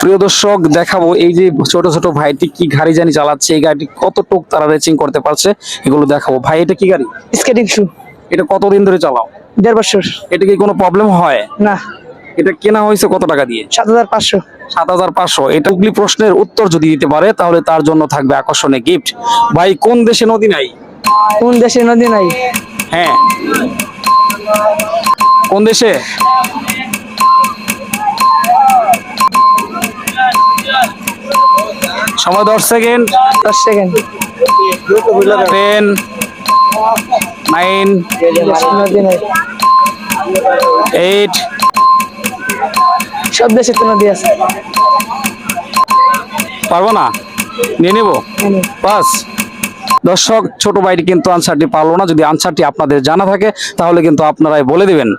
প্রিয় দর্শক দেখাবো এই যে ছোট ছোট ভাইটি কি গাড়ি জানি চালাচ্ছে এই গাড়িটি কতটুক তারা রেচিং করতে পারছে এগুলো দেখাবো। ভাই এটা কি গাড়ি? স্কেটিং শু এটা কতদিন ধরে চালাও? দেড় বছর। এটা কি কোনো প্রবলেম হয়? না। এটা কেনা হয়েছে কত টাকা দিয়ে? সাত হাজার পাঁচশো। সাত হাজার পাঁচশো। এটা হুগলি প্রশ্নের উত্তর যদি দিতে পারে তাহলে তার জন্য থাকবে আকর্ষণীয় গিফট ভাই কোন দেশে নদী নাই? কোন দেশে নদী নাই? হ্যাঁ। কোন দেশে? সময় দশ সেকেন্ড। দশ সেকেন্ড। টেন নাইন এইট সব দেশে তো নদী আছে। পারব না? নিয়ে নেব। পাস দর্শক ছোট ভাইটি কিন্তু আনসারটি পারল না। যদি আনসারটি আপনাদের জানা থাকে তাহলে কিন্তু আপনারাই বলে দিবেন।